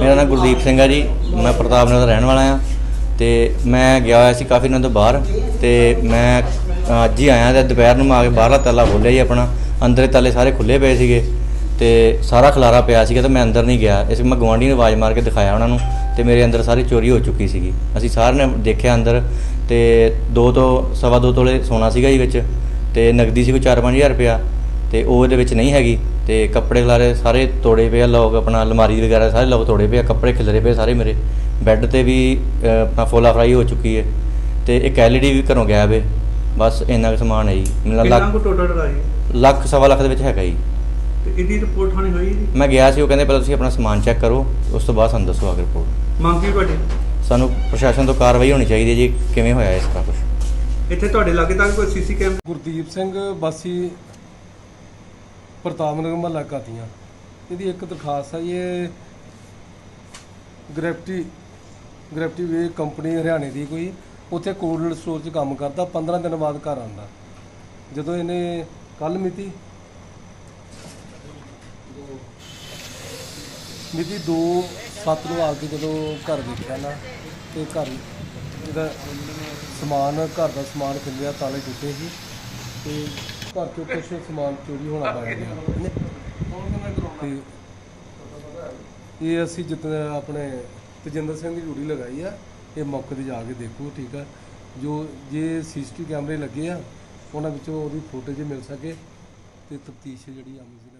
ਮੇਰਾ ਨਾਮ ਗੁਰਦੀਪ ਸਿੰਘ ਹੈ ਜੀ। ਮੈਂ ਪ੍ਰਤਾਪ ਨਗਰ ਦਾ ਰਹਿਣ ਵਾਲਾ ਹਾਂ ਤੇ ਮੈਂ ਗਿਆ ਹੋਇਆ ਸੀ ਕਾਫੀ ਦਿਨਾਂ ਤੋਂ ਬਾਹਰ ਤੇ ਮੈਂ ਅੱਜ ਹੀ ਆਇਆ ਤੇ ਦੁਪਹਿਰ ਨੂੰ ਮੈਂ ਆ ਕੇ ਬਾਹਰਲਾ ਤਾਲਾ ਖੋਲ੍ਹਿਆ ਜੀ ਆਪਣਾ। ਅੰਦਰੇ ਤਾਲੇ ਸਾਰੇ ਖੁੱਲੇ ਪਏ ਸੀਗੇ ਤੇ ਸਾਰਾ ਖਲਾਰਾ ਪਿਆ ਸੀਗਾ ਤੇ ਮੈਂ ਅੰਦਰ ਨਹੀਂ ਗਿਆ। ਇਸ ਲਈ ਮੈਂ ਗਵਾਂਢੀ ਨੂੰ ਆਵਾਜ਼ ਮਾਰ ਕੇ ਦਿਖਾਇਆ ਉਹਨਾਂ ਨੂੰ ਤੇ ਮੇਰੇ ਅੰਦਰ ਸਾਰੀ ਚੋਰੀ ਹੋ ਚੁੱਕੀ ਸੀਗੀ। ਅਸੀਂ ਸਾਰਿਆਂ ਨੇ ਦੇਖਿਆ ਅੰਦਰ ਤੇ ਦੋ ਤੋਂ ਸਵਾ ਦੋ ਤੋਲੇ ਸੋਨਾ ਸੀਗਾ ਜੀ ਵਿੱਚ ਤੇ ਨਗਦੀ ਸੀ ਕੋਈ 4-5000 ਰੁਪਇਆ ਤੇ ਉਹ ਇਹਦੇ ਵਿੱਚ ਨਹੀਂ ਹੈਗੀ ਤੇ ਕੱਪੜੇ ਖਲਾਰੇ ਸਾਰੇ ਤੋੜੇ ਪਏ ਆ ਲੋਕ ਆਪਣਾ ਅਲਮਾਰੀ ਵਗੈਰਾ ਸਾਰੇ ਲੋਕ ਤੋੜੇ ਪਏ ਆ ਕੱਪੜੇ ਖਿਲਰੇ ਪਏ ਸਾਰੇ ਮੇਰੇ। ਬੈੱਡ ਤੇ ਵੀ ਆਪਣਾ ਫੋਲਾ ਫਰਾਈ ਹੋ ਚੁੱਕੀ ਹੈ ਤੇ ਇੱਕ ਐਲਈਡੀ ਵੀ ਘਰੋਂ ਗਿਆ ਵੇ ਬਸ ਇੰਨਾ ਕੁ ਸਮਾਨ ਹੈ ਜੀ। ਮੈਨੂੰ ਲੱਖ ਟੋਟਲ ਲੱਖ ਸਵਾ ਲੱਖ ਦੇ ਵਿੱਚ ਹੈਗਾ ਜੀ। ਤੇ ਇਹਦੀ ਰਿਪੋਰਟ ਹੋਣੀ ਹੋਈ ਜੀ ਮੈਂ ਗਿਆ ਸੀ ਉਹ ਕਹਿੰਦੇ ਪਹਿਲਾਂ ਤੁਸੀਂ ਆਪਣਾ ਸਮਾਨ ਚੈੱਕ ਕਰੋ ਉਸ ਤੋਂ ਬਾਅਦ ਸਾਨੂੰ ਦੱਸੋ ਆ ਕੇ ਰਿਪੋਰਟ ਮੰਗ ਕੀ ਤੁਹਾਡੀ? ਸਾਨੂੰ ਪ੍ਰਸ਼ਾਸਨ ਤੋਂ ਕਾਰਵਾਈ ਹੋਣੀ ਚਾਹੀਦੀ ਹੈ ਜੀ ਕਿਵੇਂ ਹੋਇਆ ਇਸ ਤਰ੍ਹਾਂ ਕੁਝ ਇੱਥੇ ਤੁਹਾਡੇ ਲਾਗੇ ਤੱਕ ਕੋਈ ਸੀਸੀ ਕੈਮ ਗੁਰਦੀਪ ਸਿੰਘ ਵਾਸੀ ਪ੍ਰਤਾਪ ਨਗਰ ਮਹੱਲਾ ਕਾਤੀਆਂ ਇਹਦੀ ਇੱਕ ਦਰਖਾਸਤ ਹੈ ਜੀ, ਇਹ ਗ੍ਰੈਵਿਟੀ ਗ੍ਰੈਵਿਟੀ ਵੇ ਕੰਪਨੀ ਹਰਿਆਣੇ ਦੀ ਕੋਈ ਉੱਥੇ ਕੋਲਡ ਸਟੋਰ 'ਚ ਕੰਮ ਕਰਦਾ 15 ਦਿਨ ਬਾਅਦ ਘਰ ਆਉਂਦਾ। ਜਦੋਂ ਇਹਨੇ ਕੱਲ ਮਿਤੀ ਮਿਤੀ 2 7 ਨੂੰ ਆ ਕੇ ਜਦੋਂ ਘਰ ਦੇਖਿਆ ਨਾ, ਤੇ ਘਰ ਇਹਦਾ ਸਮਾਨ, ਘਰ ਦਾ ਸਮਾਨ ਖਿਲਿਆ, ਤਾਲੇ ਟੁੱਟੇ ਸੀ, ਤੇ ਘਰ ਚੋਂ ਕੁਝ ਸਮਾਨ ਚੋਰੀ ਹੋਣਾ ਪੈ ਗਿਆ ਤੇ ਇਹ ਅਸੀਂ ਜਿੱਤਨੇ ਆਪਣੇ ਤਜਿੰਦਰ ਸਿੰਘ ਦੀ ਡਿਊਟੀ ਲਗਾਈ ਆ, ਇਹ ਮੌਕੇ ਤੇ ਜਾ ਕੇ ਦੇਖੋ, ਠੀਕ ਆ? ਜੋ ਜੇ ਸੀਸੀਟੀਵੀ ਕੈਮਰੇ ਲੱਗੇ ਆ, ਉਹਨਾਂ ਵਿੱਚੋਂ ਉਹਦੀ ਫੁਟੇਜ ਮਿਲ ਸਕੇ, ਤੇ ਤਫਤੀਸ਼ ਜਿਹੜੀ ਆਮੀ ਸੀ